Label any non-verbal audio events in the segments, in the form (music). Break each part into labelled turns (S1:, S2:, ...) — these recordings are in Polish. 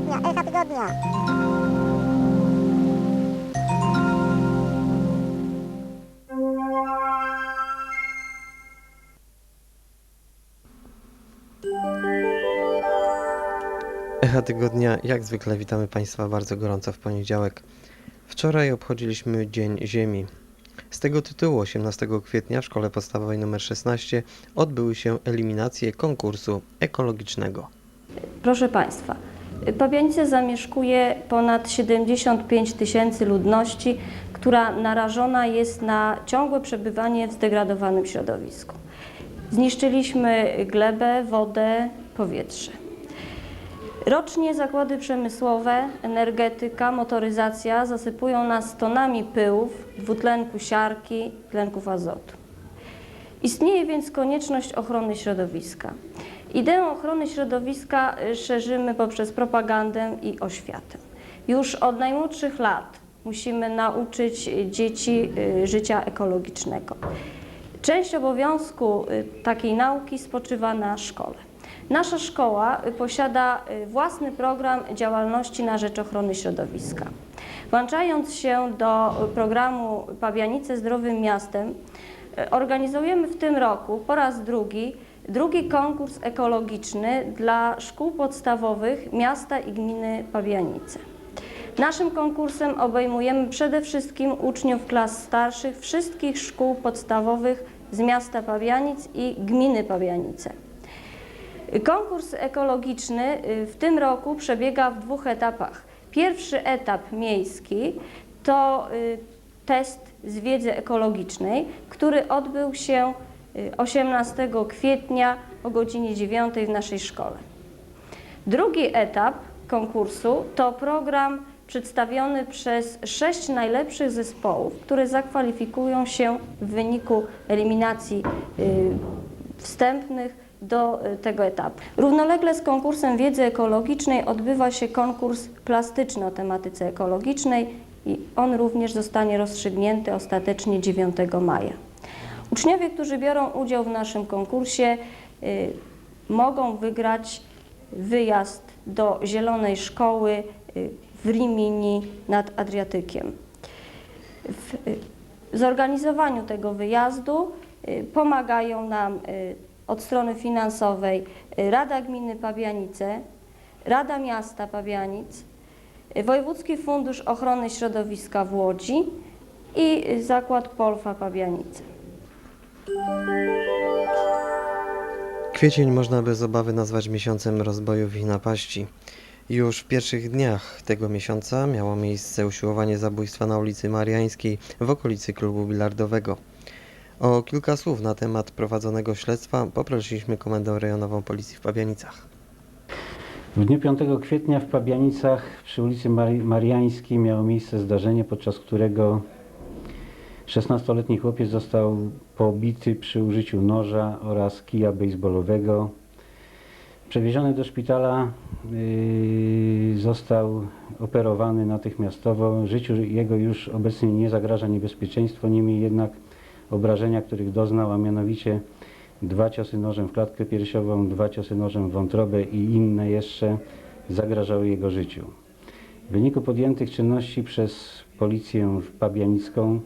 S1: tygodnia, echa tygodnia.
S2: Echa tygodnia, jak zwykle witamy Państwa bardzo gorąco w poniedziałek. Wczoraj obchodziliśmy Dzień Ziemi. Z tego tytułu 18 kwietnia w szkole podstawowej nr 16 odbyły się eliminacje konkursu ekologicznego.
S3: Proszę Państwa, Pabianice zamieszkuje ponad 75 tysięcy ludności, która narażona jest na ciągłe przebywanie w zdegradowanym środowisku. Zniszczyliśmy glebę, wodę, powietrze. Rocznie zakłady przemysłowe, energetyka, motoryzacja zasypują nas tonami pyłów, dwutlenku siarki, tlenków azotu. Istnieje więc konieczność ochrony środowiska. Ideę ochrony środowiska y, szerzymy poprzez propagandę i oświatę. Już od najmłodszych lat musimy nauczyć dzieci y, życia ekologicznego. Część obowiązku y, takiej nauki spoczywa na szkole. Nasza szkoła posiada własny program działalności na rzecz ochrony środowiska. Włączając się do programu Pabianice Zdrowym Miastem, organizujemy w tym roku po raz drugi drugi konkurs ekologiczny dla szkół podstawowych miasta i gminy Pabianice. Naszym konkursem obejmujemy przede wszystkim uczniów klas starszych wszystkich szkół podstawowych z miasta Pabianic i gminy Pabianice. Konkurs ekologiczny y, w tym roku przebiega w dwóch etapach. Pierwszy etap miejski to y, test z wiedzy ekologicznej, który odbył się 18 kwietnia o godzinie 9 w naszej szkole. Drugi etap konkursu to program przedstawiony przez sześć najlepszych zespołów, które zakwalifikują się w wyniku eliminacji y, wstępnych do y, tego etapu. Równolegle z konkursem wiedzy ekologicznej odbywa się konkurs plastyczny o tematyce ekologicznej i on również zostanie rozstrzygnięty ostatecznie 9 maja. Uczniowie, którzy biorą udział w naszym konkursie, y, mogą wygrać wyjazd do Zielonej Szkoły y, w Rimini nad Adriatykiem. W y, zorganizowaniu tego wyjazdu pomagają nam od strony finansowej Rada Gminy Pabianice, Rada Miasta Pabianic, Wojewódzki Fundusz Ochrony Środowiska w Łodzi i Zakład Polfa Pabianice.
S2: Kwiecień można bez obawy nazwać miesiącem rozbojów i napaści. Już w pierwszych dniach tego miesiąca miało miejsce usiłowanie zabójstwa na ulicy Mariańskiej w okolicy klubu bilardowego. O kilka słów na temat prowadzonego śledztwa poprosiliśmy Komendę Rejonową Policji w Pabianicach.
S4: W dniu 5 kwietnia w Pabianicach przy ulicy Mari- Mariańskiej miało miejsce zdarzenie, podczas którego 16-letni chłopiec został pobity przy użyciu noża oraz kija baseballowego. Przewieziony do szpitala yy, został operowany natychmiastowo. Życiu jego już obecnie nie zagraża niebezpieczeństwo, niemniej jednak obrażenia, których doznał, a mianowicie dwa ciosy nożem w klatkę piersiową, dwa ciosy nożem w wątrobę i inne jeszcze zagrażały jego życiu. W wyniku podjętych czynności przez policję pabianicką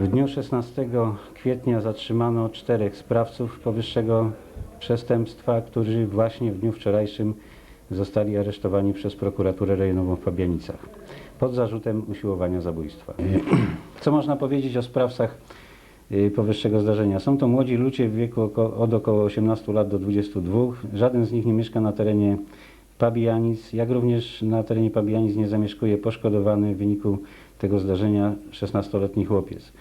S4: w dniu 16 kwietnia zatrzymano czterech sprawców powyższego przestępstwa, którzy właśnie w dniu wczorajszym zostali aresztowani przez prokuraturę rejonową w Pabianicach pod zarzutem usiłowania zabójstwa. (clears throat) Co można powiedzieć o sprawcach y, powyższego zdarzenia? Są to młodzi ludzie w wieku oko, od około 18 lat do 22. Żaden z nich nie mieszka na terenie Pabianic, jak również na terenie Pabianic nie zamieszkuje poszkodowany w wyniku tego zdarzenia 16-letni chłopiec.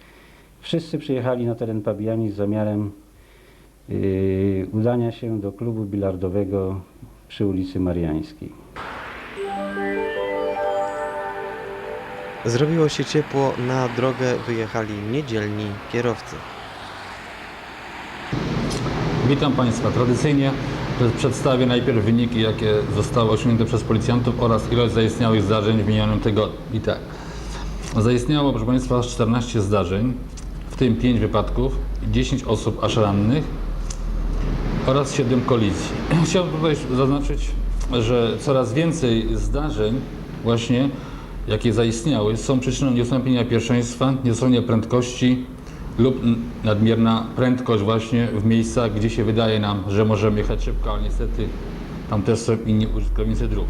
S4: Wszyscy przyjechali na teren Pabianic z zamiarem yy, udania się do klubu bilardowego przy ulicy Mariańskiej.
S2: Zrobiło się ciepło, na drogę wyjechali niedzielni kierowcy.
S5: Witam Państwa. Tradycyjnie przedstawię najpierw wyniki, jakie zostały osiągnięte przez policjantów oraz ilość zaistniałych zdarzeń w minionym tygodniu. I tak, zaistniało, proszę Państwa, aż 14 zdarzeń, tym 5 wypadków, 10 osób aż rannych oraz 7 kolizji. (clears throat) Chciałbym tutaj zaznaczyć że coraz więcej zdarzeń właśnie, jakie zaistniały, są przyczyną niezastąpienia pierwszeństwa, niezastąpienia prędkości lub nadmierna prędkość właśnie w miejscach, gdzie się wydaje nam, że możemy jechać szybko, ale niestety tam też są inni użytkownicy dróg.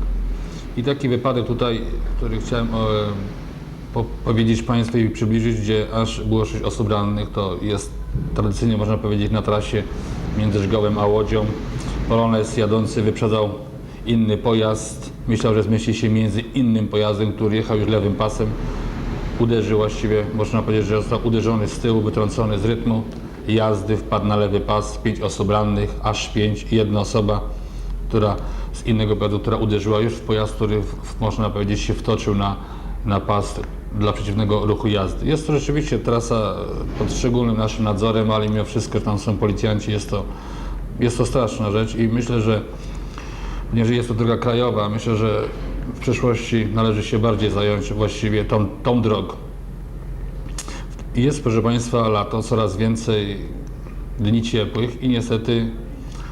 S5: I taki wypadek tutaj, który chciałem e, po, powiedzieć Państwu i przybliżyć, gdzie aż było 6 osób rannych, to jest tradycyjnie można powiedzieć na trasie między Żgołem a Łodzią. Polonez jadący wyprzedzał inny pojazd. Myślał, że zmieści się między innym pojazdem, który jechał już lewym pasem. Uderzył właściwie, można powiedzieć, że został uderzony z tyłu, wytrącony z rytmu jazdy, wpadł na lewy pas, pięć osób rannych, aż pięć i jedna osoba, która z innego pojazdu, która uderzyła już w pojazd, który w, można powiedzieć się wtoczył na, na pas dla przeciwnego ruchu jazdy. Jest to rzeczywiście trasa pod szczególnym naszym nadzorem, ale mimo wszystko tam są policjanci, jest to, jest to straszna rzecz i myślę, że ponieważ jest to droga krajowa, myślę, że w przyszłości należy się bardziej zająć właściwie tą, tą drogą. Jest, proszę Państwa, lato, coraz więcej dni ciepłych i niestety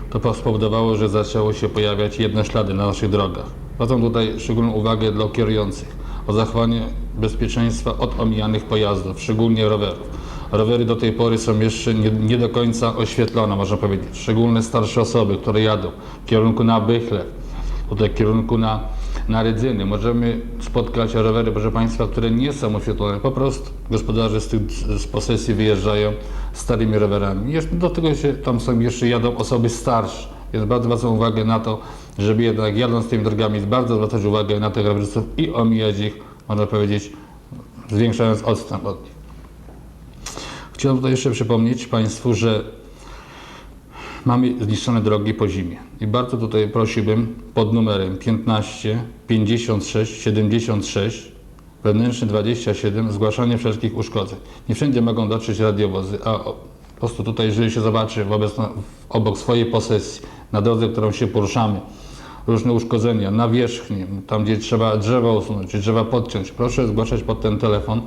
S5: to spowodowało, że zaczęło się pojawiać jednoślady na naszych drogach. Zwracam tutaj szczególną uwagę dla kierujących o zachowanie bezpieczeństwa od omijanych pojazdów, szczególnie rowerów. Rowery do tej pory są jeszcze nie, nie do końca oświetlone, można powiedzieć. Szczególnie starsze osoby, które jadą w kierunku na Bychlew, tutaj w kierunku na, na Rydzyny. Możemy spotkać rowery, proszę Państwa, które nie są oświetlone. Po prostu gospodarze z, tych, z posesji wyjeżdżają starymi rowerami. Jeszcze do tego się tam są jeszcze jadą osoby starsze. Więc bardzo zwracam uwagę na to, żeby jednak jadąc tymi drogami bardzo zwracać uwagę na tych rowerzystów i omijać ich, można powiedzieć, zwiększając odstęp od nich. Chciałem tutaj jeszcze przypomnieć Państwu, że mamy zniszczone drogi po zimie. I bardzo tutaj prosiłbym pod numerem 15 56 76 wewnętrzny 27 zgłaszanie wszelkich uszkodzeń. Nie wszędzie mogą dotrzeć radiowozy, a po prostu tutaj, jeżeli się zobaczy wobec, obok swojej posesji, na drodze, którą się poruszamy, różne uszkodzenia na wierzchni, tam gdzie trzeba drzewa usunąć, czy drzewa podciąć, proszę zgłaszać pod ten telefon.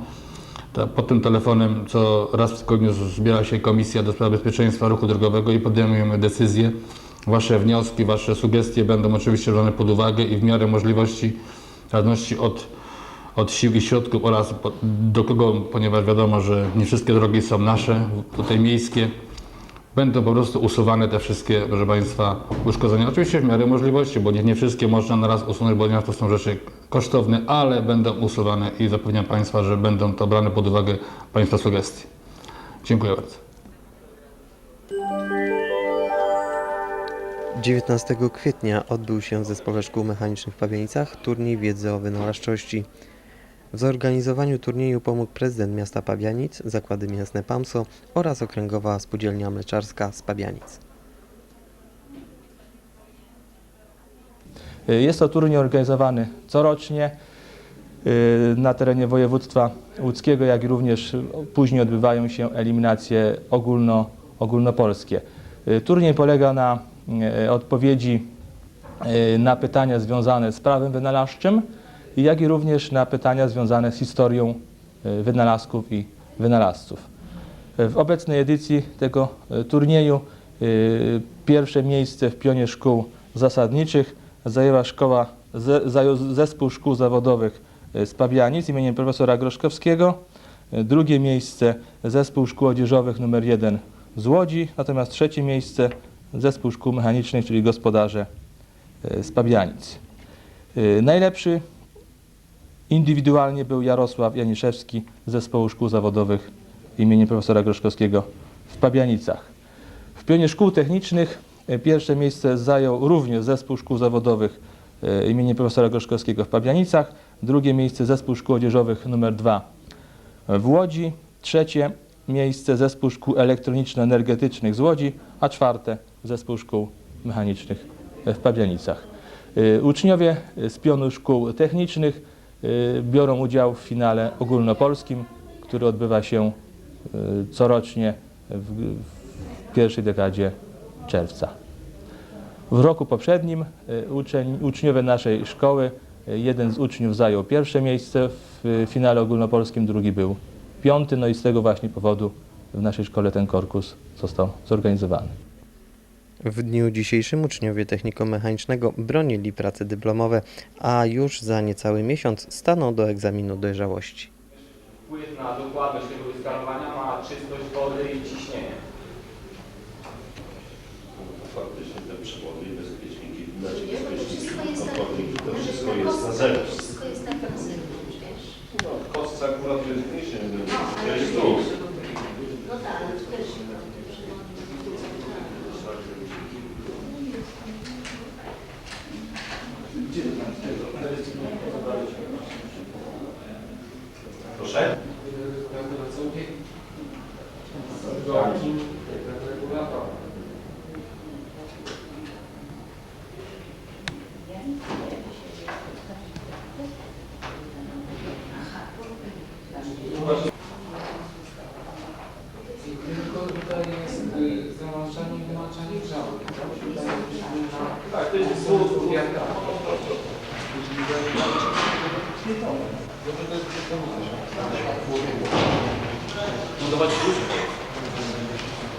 S5: Pod tym telefonem co raz w tygodniu zbiera się Komisja do Spraw Bezpieczeństwa Ruchu Drogowego i podejmujemy decyzje. Wasze wnioski, Wasze sugestie będą oczywiście brane pod uwagę i w miarę możliwości, w zależności od, od sił i środków oraz do kogo, ponieważ wiadomo, że nie wszystkie drogi są nasze, tutaj miejskie, będą po prostu usuwane te wszystkie, proszę Państwa, uszkodzenia. Oczywiście w miarę możliwości, bo nie, nie wszystkie można na raz usunąć, bo to są rzeczy kosztowne, ale będą usuwane i zapewniam Państwa, że będą to brane pod uwagę Państwa sugestie. Dziękuję bardzo.
S2: 19 kwietnia odbył się w Zespole Szkół Mechanicznych w Pawienicach turniej wiedzy o wynalazczości. W zorganizowaniu turnieju pomógł prezydent miasta Pabianic, zakłady mięsne PAMSO oraz okręgowa spółdzielnia mleczarska z Pabianic.
S1: Jest to turniej organizowany corocznie y, na terenie województwa łódzkiego, jak również później odbywają się eliminacje ogólno, ogólnopolskie. Y, Turniej polega na y, odpowiedzi na pytania związane z prawem wynalazczym, jak i również na pytania związane z historią y, wynalazków i wynalazców. W obecnej edycji tego e, turnieju pierwsze miejsce w pionie szkół zasadniczych zajęła szkoła, zespół szkół zawodowych e, z Pabianic imieniem profesora Groszkowskiego. E, Drugie miejsce zespół szkół odzieżowych numer 1 z Łodzi, natomiast trzecie miejsce zespół szkół mechanicznych, czyli gospodarze e, z Pabianic. E, Najlepszy indywidualnie był Jarosław Janiszewski z zespołu szkół zawodowych imieniem profesora Groszkowskiego w Pabianicach. W pionie szkół technicznych e, pierwsze miejsce zajął również zespół szkół zawodowych e, imieniem profesora Groszkowskiego w Pabianicach, drugie miejsce zespół szkół odzieżowych numer 2 w Łodzi, trzecie miejsce zespół szkół elektroniczno-energetycznych z Łodzi, a czwarte zespół szkół mechanicznych w Pabianicach. E, Uczniowie z pionu szkół technicznych biorą udział w finale ogólnopolskim, który odbywa się y, corocznie w, pierwszej dekadzie czerwca. W roku poprzednim y, uczeń, uczniowie naszej szkoły, y, jeden z uczniów zajął pierwsze miejsce w y, finale ogólnopolskim, drugi był piąty, no i z tego właśnie powodu w naszej szkole ten korkus został zorganizowany.
S2: W dniu dzisiejszym uczniowie technikum mechanicznego bronili prace dyplomowe, a już za niecały miesiąc staną do egzaminu dojrzałości.
S1: Wpływ na dokładność tego wyskanowania ma czystość wody i ciśnienie.
S6: faktycznie te przewody i bezpieczniki,
S7: Nie, bo to wszystko jest
S6: bezpieczniki, to wszystko
S7: na
S6: jest na zewnątrz.
S7: Wszystko jest na zewnątrz, wiesz.
S6: No, kostce akurat jest mniejszy,
S7: No,
S6: jest tu.
S7: No tak, ale tu też się robi te przewody.
S6: Proszę?
S8: Tylko tutaj jest y, załączanie i wyłączanie grzałki. Tak, Tutaj byśmy na
S1: Tak, to jest wzór
S8: wiatraka.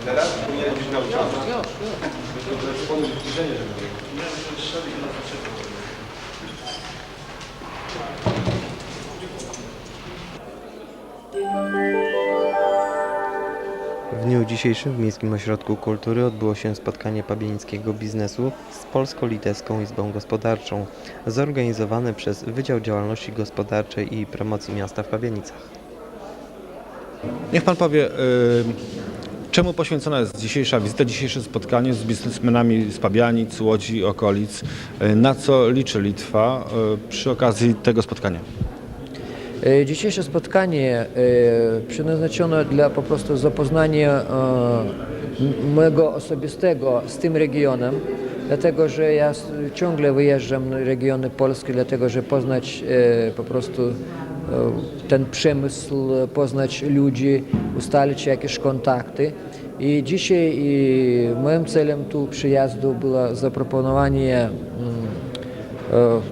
S6: Teraz powinien być nauczony.
S2: W dniu dzisiejszym w Miejskim Ośrodku Kultury odbyło się spotkanie pabieńskiego biznesu z Polsko-Litewską Izbą Gospodarczą, zorganizowane przez Wydział Działalności Gospodarczej i Promocji Miasta w Pabienicach.
S9: Niech pan powie, y, czemu poświęcona jest dzisiejsza wizyta, dzisiejsze spotkanie z biznesmenami z Pabianic, Łodzi okolic, y, na co liczy Litwa y, przy okazji tego spotkania?
S10: E, Dzisiejsze spotkanie e, przeznaczono dla po prostu zapoznania e, mojego osobistego z tym regionem, dlatego że ja ciągle wyjeżdżam na regiony Polski, dlatego że poznać po prostu ten przemysł, poznać ludzi, ustalić jakieś kontakty. I dzisiaj moim celem tu przyjazdu było zaproponowanie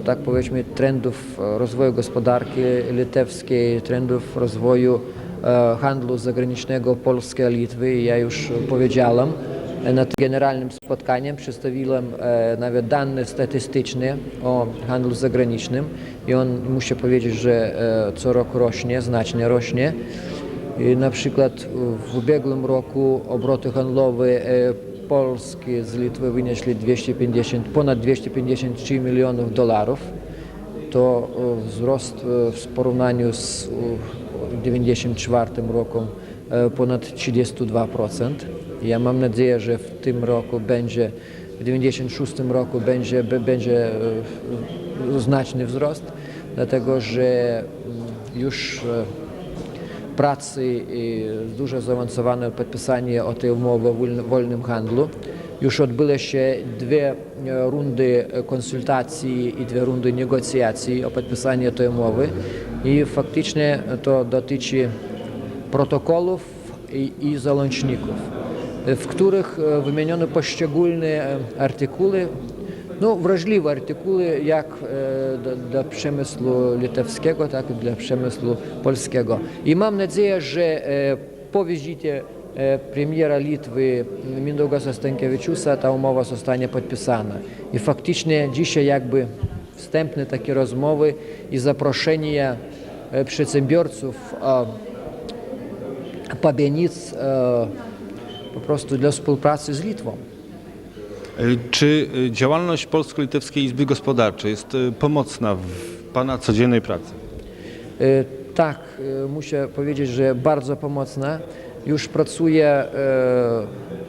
S10: tak powiedzmy trendów e, rozwoju gospodarki litewskiej, trendów rozwoju e, handlu zagranicznego Polski i Litwy. Ja już powiedziałem e, na tym generalnym spotkaniem przedstawiłem e, nawet dane statystyczne o handlu zagranicznym i on muszę powiedzieć, że e, co roku rośnie, znacznie rośnie. I na przykład w ubiegłym roku obroty handlowe e, Polski z Litwy wynieśli 250, ponad 253 milionów dolarów. To e, wzrost e, w porównaniu z 1994 rokiem e, ponad 32%. Ja mam nadzieję, że w tym roku będzie, w 1996 roku będzie, będzie znaczny wzrost, dlatego że już e, umowy o woln- wolnym handlu. Już odbyły się dwie e, rundy konsultacji i dwie rundy negocjacji o podpisanie tej umowy i faktycznie to dotyczy protokołów i, i załączników, w których e, wymieniono poszczególne e, artykuły, artykuły jak e, do, dla przemysłu litewskiego, tak i dla przemysłu polskiego. I mam nadzieję, że po wizycie premiera Litwy Mindaugas Stankiewiczusa ta umowa zostanie podpisana. I faktycznie dzisiaj jakby wstępne takie rozmowy i zaproszenie e, przedsiębiorców Pabianic e, po prostu dla współpracy z Litwą.
S9: Y, Czy y, działalność Polsko-Litewskiej Izby Gospodarczej jest y, pomocna w pana codziennej pracy?
S10: E, Tak, muszę powiedzieć, że bardzo pomocna. Już pracuję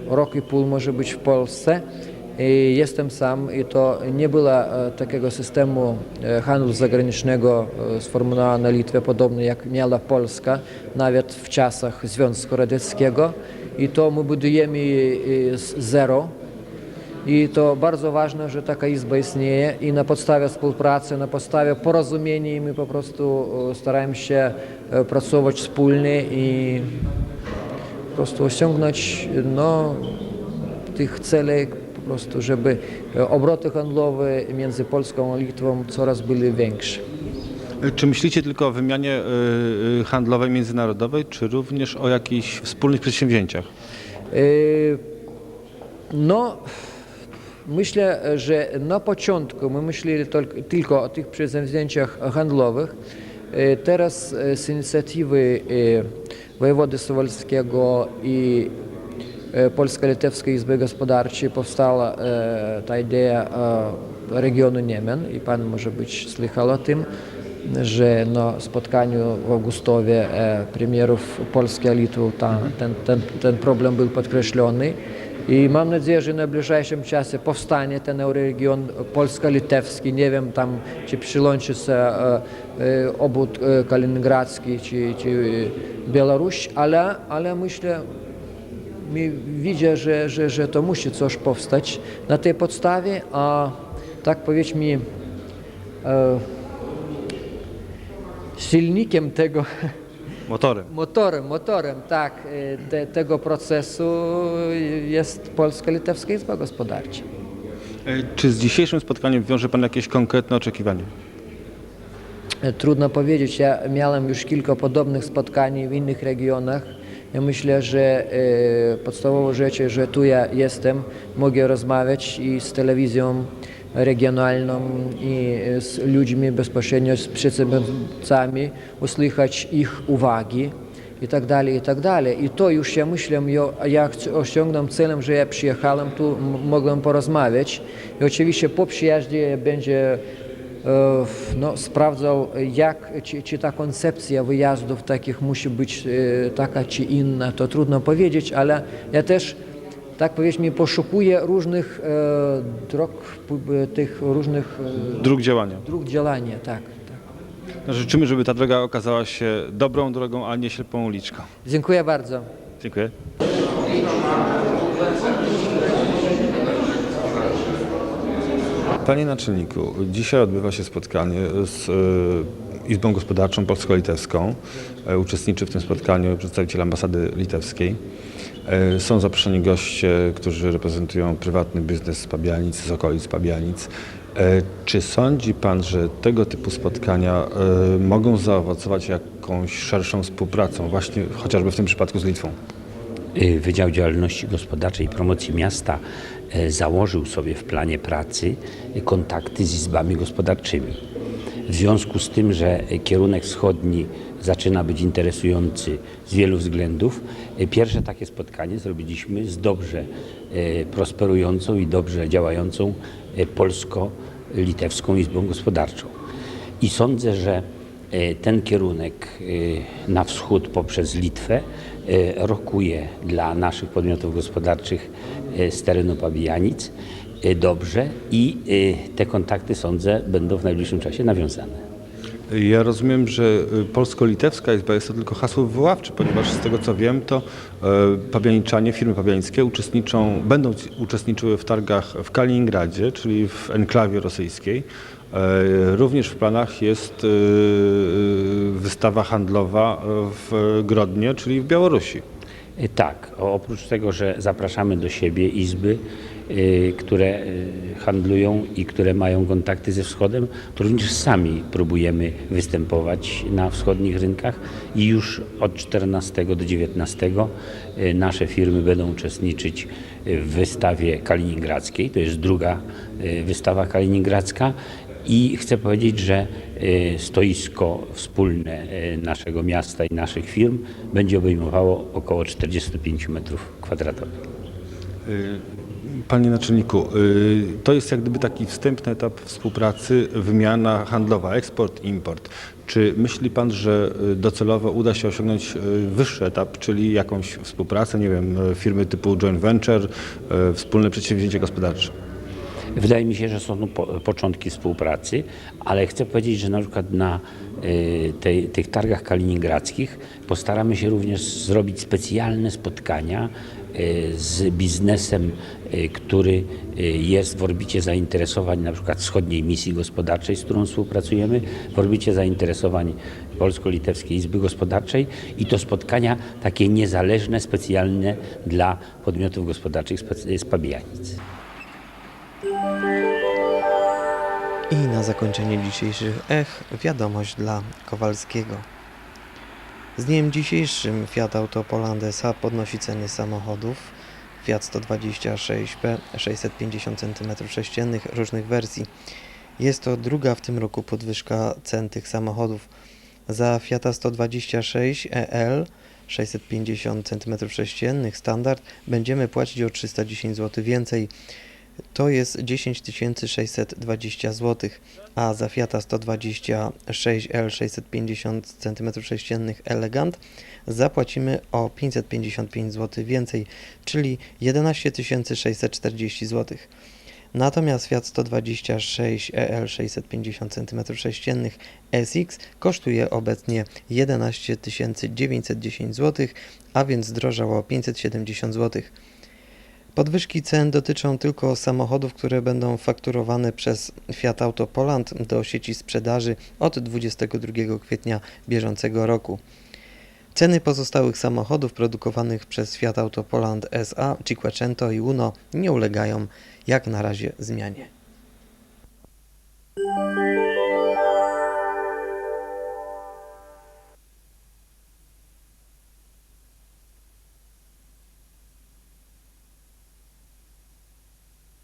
S10: rok i pół może być w Polsce. I jestem sam i to nie było takiego systemu handlu zagranicznego sformułowanego na Litwie, podobny jak miała Polska, nawet w czasach Związku Radzieckiego. I to my budujemy z zero. I to bardzo ważne, że taka izba istnieje i na podstawie współpracy, na podstawie porozumienia my po prostu e, staramy się e, pracować wspólnie i po prostu osiągnąć no, tych celów po prostu, żeby e, obroty handlowe między Polską a Litwą coraz były większe.
S9: Czy myślicie tylko o wymianie handlowej międzynarodowej, czy również o jakichś wspólnych przedsięwzięciach?
S10: E, No, myślę, że na początku my myśleli tylko, o tych przedsięwzięciach handlowych. E, Teraz e, z inicjatywy e, wojewody suwalskiego i Polsko-Litewskiej Izby Gospodarczej powstała ta idea regionu Niemen i pan może być słyszał o tym, że na spotkaniu w Augustowie premierów Polski i Litwy ten, ten, ten problem był podkreślony. I mam nadzieję, że w najbliższym czasie powstanie ten euroregion polsko-litewski. Nie wiem tam, czy przyłączy się e, e, obwód e, kaliningradzki, czy, czy Białoruś, ale, ale myślę, mi widzę, że, że, że to musi coś powstać na tej podstawie, a tak powiedzmy e, silnikiem tego, (laughs)
S9: Motorem.
S10: motorem, motorem tak, e, te, tego procesu jest Polska-Litewska Izba Gospodarcza.
S9: E, Czy z dzisiejszym spotkaniem wiąże Pan jakieś konkretne oczekiwania?
S10: E, Trudno powiedzieć, ja miałem już kilka podobnych spotkań w innych regionach. Ja myślę, że e, podstawową rzeczą, że tu ja jestem, mogę rozmawiać i z telewizją regionalną i z ludźmi bezpośrednio, z przedsiębiorcami, usłyszeć ich uwagi i tak dalej, i tak dalej. I to już ja myślę, ja, osiągnąłem celem, że ja przyjechałem tu, mogłem porozmawiać. I oczywiście po przyjeździe będzie e, no, sprawdzał, jak, czy, czy ta koncepcja wyjazdów takich musi być e, taka czy inna, to trudno powiedzieć, ale ja też, tak powiedzmy, poszukuję różnych e, dróg, p- tych różnych e,
S9: Dróg działania.
S10: dróg działania, tak. tak.
S9: Życzymy, żeby ta droga okazała się dobrą drogą, a nie ślepą uliczką.
S10: Dziękuję bardzo.
S9: Dziękuję. Panie naczelniku, dzisiaj odbywa się spotkanie z e, Izbą Gospodarczą Polsko-Litewską. E, Uczestniczy w tym spotkaniu przedstawiciel ambasady litewskiej. E, Są zaproszeni goście, którzy reprezentują prywatny biznes z Pabianic, z okolic Pabianic. E, Czy sądzi Pan, że tego typu spotkania mogą zaowocować jakąś szerszą współpracą, właśnie chociażby w tym przypadku z Litwą?
S11: Wydział Działalności Gospodarczej i Promocji Miasta założył sobie w planie pracy kontakty z izbami gospodarczymi. W związku z tym, że kierunek wschodni zaczyna być interesujący z wielu względów, y, pierwsze takie spotkanie zrobiliśmy z dobrze y, prosperującą i dobrze działającą y, Polsko-Litewską Izbą Gospodarczą. I sądzę, że e, ten kierunek e, na wschód poprzez Litwę e, rokuje dla naszych podmiotów gospodarczych e, z terenu Pabijanic e, dobrze i e, te kontakty sądzę będą w najbliższym czasie nawiązane.
S9: Ja rozumiem, że y, polsko-litewska izba jest to tylko hasło wywoławcze, ponieważ z tego co wiem, to e, pabianiczanie, firmy pabianickie uczestniczą, będą uczestniczyły w targach w Kaliningradzie, czyli w enklawie rosyjskiej. E, Również w planach jest e, wystawa handlowa w Grodnie, czyli w Białorusi.
S11: Tak, oprócz tego, że zapraszamy do siebie izby, które e, handlują i które mają kontakty ze wschodem, to również sami próbujemy występować na wschodnich rynkach i już od 14 do 19 e, nasze firmy będą uczestniczyć w wystawie kaliningradzkiej, to jest druga wystawa kaliningradzka i chcę powiedzieć, że stoisko wspólne naszego miasta i naszych firm będzie obejmowało około 45 metrów kwadratowych.
S9: Panie naczelniku, y, to jest jak gdyby taki wstępny etap współpracy, wymiana handlowa, eksport, import. Czy myśli Pan, że y, docelowo uda się osiągnąć y, wyższy etap, czyli jakąś współpracę, nie wiem, firmy typu joint venture, wspólne przedsięwzięcie gospodarcze?
S11: Wydaje mi się, że są po, początki współpracy, ale chcę powiedzieć, że na przykład na tej, tych targach kaliningradzkich postaramy się również zrobić specjalne spotkania z biznesem, y, który y, jest w orbicie zainteresowań na przykład wschodniej misji gospodarczej, z którą współpracujemy, w orbicie zainteresowań Polsko-Litewskiej Izby Gospodarczej i to spotkania takie niezależne, specjalne dla podmiotów gospodarczych z Pabianic.
S2: I na zakończenie dzisiejszych ech wiadomość dla Kowalskiego. Z dniem dzisiejszym Fiat Autopoland S.A. podnosi ceny samochodów. Fiat 126P 650 cm3 różnych wersji. Jest to druga w tym roku podwyżka cen tych samochodów. Za Fiata 126 EL 650 cm3 standard będziemy płacić o 310 zł więcej. To jest 10 620 zł, a za Fiata 126L 650 cm3 Elegant zapłacimy o 555 zł więcej, czyli 11 640 zł. Natomiast Fiat 126 EL 650 cm3 SX kosztuje obecnie 11 910 zł, a więc zdrożał o 570 zł. Podwyżki cen dotyczą tylko samochodów, które będą fakturowane przez Fiat Auto Poland do sieci sprzedaży od 22 kwietnia bieżącego roku. Ceny pozostałych samochodów produkowanych przez Fiat Auto Poland SA, Cinquecento i Uno nie ulegają jak na razie zmianie.